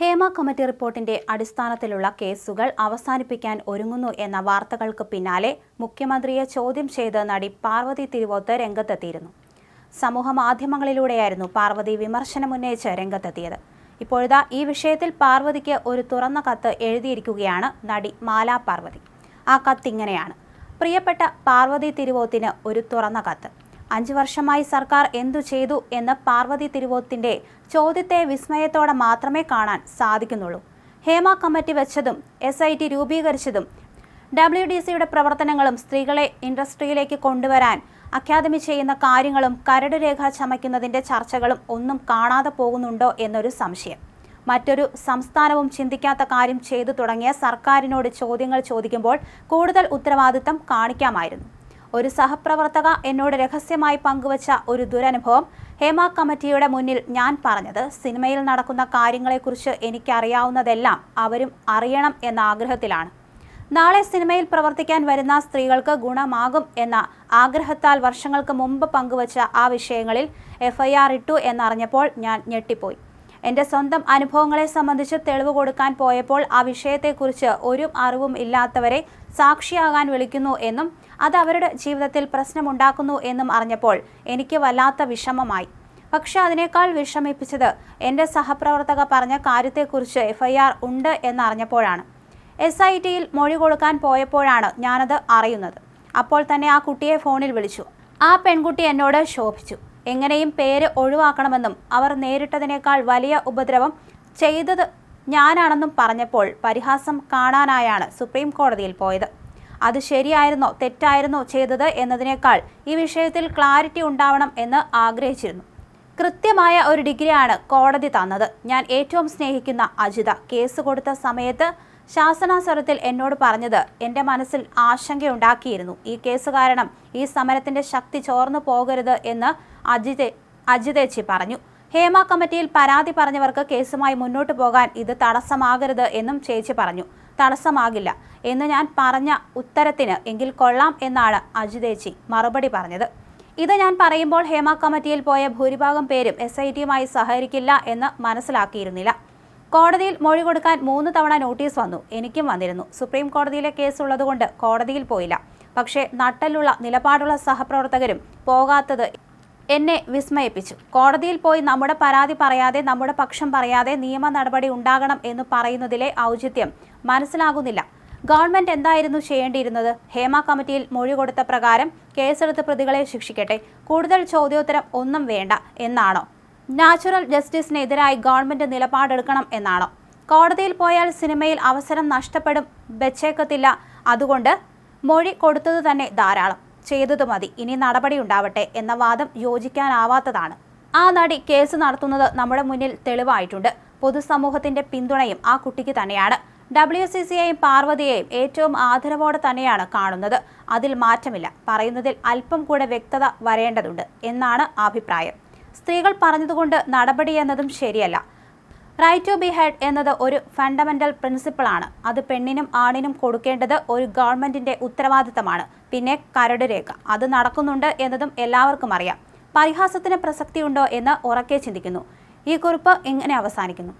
Hema committee റിപ്പോർട്ടിന്റെ അടിസ്ഥാനത്തിലുള്ള കേസുകൾ അവസാനിപ്പിക്കാൻ ഒരുങ്ങുന്നു എന്ന വാർത്തകൾക്ക് പിന്നാലെ മുഖ്യമന്ത്രിയെ ചോദ്യം ചെയ്ത് നടി പാർവതി തിരുവോത്ത് രംഗത്തെത്തിയിരുന്നു. സമൂഹ മാധ്യമങ്ങളിലൂടെയായിരുന്നു പാർവതി വിമർശനമുന്നയിച്ച് രംഗത്തെത്തിയത്. ഇപ്പോഴിതാ ഈ വിഷയത്തിൽ പാർവതിക്ക് ഒരു തുറന്ന കത്ത് എഴുതിയിരിക്കുകയാണ് നടി മാലാ പാർവതി. ആ കത്ത് ഇങ്ങനെയാണ് പ്രിയപ്പെട്ട പാർവതി തിരുവോത്തിന് ഒരു തുറന്ന കത്ത്. അഞ്ചു വർഷമായി സർക്കാർ എന്തു ചെയ്തു എന്ന് പാർവതി തിരുവോത്തിന്റെ ചോദ്യത്തെ വിസ്മയത്തോടെ മാത്രമേ കാണാൻ സാധിക്കുന്നുള്ളൂ. ഹേമ കമ്മിറ്റി വെച്ചതും എസ് ഐ ടി രൂപീകരിച്ചതും ഡബ്ല്യു ഡി സിയുടെ പ്രവർത്തനങ്ങളും സ്ത്രീകളെ ഇൻഡസ്ട്രിയിലേക്ക് കൊണ്ടുവരാൻ അക്കാദമി ചെയ്യുന്ന കാര്യങ്ങളും കരട് രേഖ ചമയ്ക്കുന്നതിന്റെ ചർച്ചകളും ഒന്നും കാണാതെ പോകുന്നുണ്ടോ എന്നൊരു സംശയം. മറ്റൊരു സംസ്ഥാനവും ചിന്തിക്കാത്ത കാര്യം ചെയ്തു തുടങ്ങിയ സർക്കാരിനോട് ചോദ്യങ്ങൾ ചോദിക്കുമ്പോൾ കൂടുതൽ ഉത്തരവാദിത്തം കാണിക്കാമായിരുന്നു. ഒരു സഹപ്രവർത്തക എന്നോട് രഹസ്യമായി പങ്കുവച്ച ഒരു ദുരനുഭവം ഹേമ കമ്മിറ്റിയുടെ മുന്നിൽ ഞാൻ പറഞ്ഞത്. സിനിമയിൽ നടക്കുന്ന കാര്യങ്ങളെക്കുറിച്ച് എനിക്കറിയാവുന്നതെല്ലാം അവരും അറിയണം എന്ന ആഗ്രഹത്തിലാണ്. നാളെ സിനിമയിൽ പ്രവർത്തിക്കാൻ വരുന്ന സ്ത്രീകൾക്ക് ഗുണമാകും എന്ന ആഗ്രഹത്താൽ വർഷങ്ങൾക്ക് മുമ്പ് പങ്കുവച്ച ആ വിഷയങ്ങളിൽ എഫ്ഐആർ ഇട്ടു എന്നറിഞ്ഞപ്പോൾ ഞാൻ ഞെട്ടിപ്പോയി. എന്റെ സ്വന്തം അനുഭവങ്ങളെ സംബന്ധിച്ച് തെളിവ് കൊടുക്കാൻ പോയപ്പോൾ ആ വിഷയത്തെക്കുറിച്ച് ഒരു അറിവും ഇല്ലാത്തവരെ സാക്ഷിയാകാൻ വിളിക്കുന്നു എന്നും അത് അവരുടെ ജീവിതത്തിൽ പ്രശ്നമുണ്ടാക്കുന്നു എന്നും അറിഞ്ഞപ്പോൾ എനിക്ക് വല്ലാത്ത വിഷമമായി. പക്ഷെ അതിനേക്കാൾ വിഷമിപ്പിച്ചത് എന്റെ സഹപ്രവർത്തക പറഞ്ഞ കാര്യത്തെക്കുറിച്ച് എഫ്ഐആർ ഉണ്ട് എന്നറിഞ്ഞപ്പോഴാണ്. എസ് ഐ ടിയിൽ മൊഴി കൊടുക്കാൻ പോയപ്പോഴാണ് ഞാനത് അറിയുന്നത്. അപ്പോൾ തന്നെ ആ കുട്ടിയെ ഫോണിൽ വിളിച്ചു. ആ പെൺകുട്ടി എന്നോട് ശോഭിച്ചു. എങ്ങനെയും പേര് ഒഴിവാക്കണമെന്നും അവർ നേരിട്ടതിനേക്കാൾ വലിയ ഉപദ്രവം ചെയ്തത് ഞാനാണെന്നും പറഞ്ഞപ്പോൾ പരിഹാസം കാണാനായാണ് സുപ്രീം കോടതിയിൽ പോയത്. അത് ശരിയായിരുന്നോ തെറ്റായിരുന്നോ ചെയ്തത് എന്നതിനേക്കാൾ ഈ വിഷയത്തിൽ ക്ലാരിറ്റി ഉണ്ടാവണം എന്ന് ആഗ്രഹിച്ചിരുന്നു. കൃത്യമായ ഒരു ഡിഗ്രിയാണ് കോടതി തന്നത്. ഞാൻ ഏറ്റവും സ്നേഹിക്കുന്ന അജിത. കേസ് കൊടുത്ത സമയത്ത് ശാസനാസ്വരത്തിൽ എന്നോട് പറഞ്ഞത് എന്റെ മനസ്സിൽ ആശങ്കയുണ്ടാക്കിയിരുന്നു. ഈ കേസ് കാരണം ഈ സമരത്തിന്റെ ശക്തി ചോർന്നു പോകരുത് എന്ന് അജിതെ അജിതേച്ചി പറഞ്ഞു. ഹേമ കമ്മിറ്റിയിൽ പരാതി പറഞ്ഞവർക്ക് കേസുമായി മുന്നോട്ട് പോകാൻ ഇത് തടസ്സമാകരുത് എന്നും ചേച്ചി പറഞ്ഞു. തടസ്സമാകില്ല എന്ന് ഞാൻ പറഞ്ഞ ഉത്തരത്തിന് എങ്കിൽ കൊള്ളാം എന്നാണ് അജിതേച്ചി മറുപടി പറഞ്ഞത്. ഇത് ഞാൻ പറയുമ്പോൾ ഹേമ കമ്മിറ്റിയിൽ പോയ ഭൂരിഭാഗം പേരും എസ് ഐ ടിയുമായി സഹകരിക്കില്ല എന്ന് മനസ്സിലാക്കിയിരുന്നില്ല. കോടതിയിൽ മൊഴി കൊടുക്കാൻ മൂന്ന് തവണ നോട്ടീസ് വന്നു. എനിക്കും വന്നിരുന്നു. സുപ്രീം കോടതിയിലെ കേസ് ഉള്ളതുകൊണ്ട് കോടതിയിൽ പോയില്ല. പക്ഷേ നട്ടലുള്ള നിലപാടുള്ള സഹപ്രവർത്തകരും പോകാത്തത് എന്നെ വിസ്മയിപ്പിച്ചു. കോടതിയിൽ പോയി നമ്മുടെ പരാതി പറയാതെ നമ്മുടെ പക്ഷം പറയാതെ നിയമ നടപടി ഉണ്ടാകണം എന്ന് പറയുന്നതിലെ ഔചിത്യം മനസ്സിലാകുന്നില്ല. ഗവൺമെന്റ് എന്തായിരുന്നു ചെയ്യേണ്ടിയിരുന്നത്? ഹേമ കമ്മിറ്റിയിൽ മൊഴി കൊടുത്ത പ്രകാരം കേസെടുത്ത് പ്രതികളെ ശിക്ഷിക്കട്ടെ? കൂടുതൽ ചോദ്യോത്തരം ഒന്നും വേണ്ട എന്നാണോ? നാച്ചുറൽ ജസ്റ്റിസിനെതിരായി ഗവൺമെന്റ് നിലപാടെടുക്കണം എന്നാണോ. കോടതിയിൽ പോയാൽ സിനിമയിൽ അവസരം നഷ്ടപ്പെടും വെച്ചേക്കത്തില്ല. അതുകൊണ്ട് മൊഴി കൊടുത്തത് തന്നെ ധാരാളം. ചെയ്തത് മതി. ഇനി നടപടി ഉണ്ടാവട്ടെ എന്ന വാദം യോജിക്കാനാവാത്തതാണ്. ആ നടി കേസ് നടത്തുന്നത് നമ്മുടെ മുന്നിൽ തെളിവായിട്ടുണ്ട്. പൊതുസമൂഹത്തിന്റെ പിന്തുണയും ആ കുട്ടിക്ക് തന്നെയാണ്. ഡബ്ല്യു സി സിയെയും പാർവതിയെയും ഏറ്റവും ആദരവോടെ തന്നെയാണ് കാണുന്നത്. അതിൽ മാറ്റമില്ല. പറയുന്നതിൽ അല്പം കൂടെ വ്യക്തത വരേണ്ടതുണ്ട് എന്നാണ് അഭിപ്രായം. സ്ത്രീകൾ പറഞ്ഞതുകൊണ്ട് നടപടി എന്നതും ശരിയല്ല. റൈറ്റ് ടു ബി ഹെഡ് എന്നത് ഒരു ഫണ്ടമെന്റൽ പ്രിൻസിപ്പിൾ ആണ്. അത് പെണ്ണിനും ആണിനും കൊടുക്കേണ്ടത് ഒരു ഗവൺമെന്റിന്റെ ഉത്തരവാദിത്തമാണ്. പിന്നെ കരട് രേഖ. അത് നടക്കുന്നുണ്ട് എന്നതും എല്ലാവർക്കും അറിയാം. പരിഹാസത്തിന് പ്രസക്തിയുണ്ടോ എന്ന് ഉറക്കെ ചിന്തിക്കുന്നു. ഈ കുറിപ്പ് ഇങ്ങനെ അവസാനിക്കുന്നു.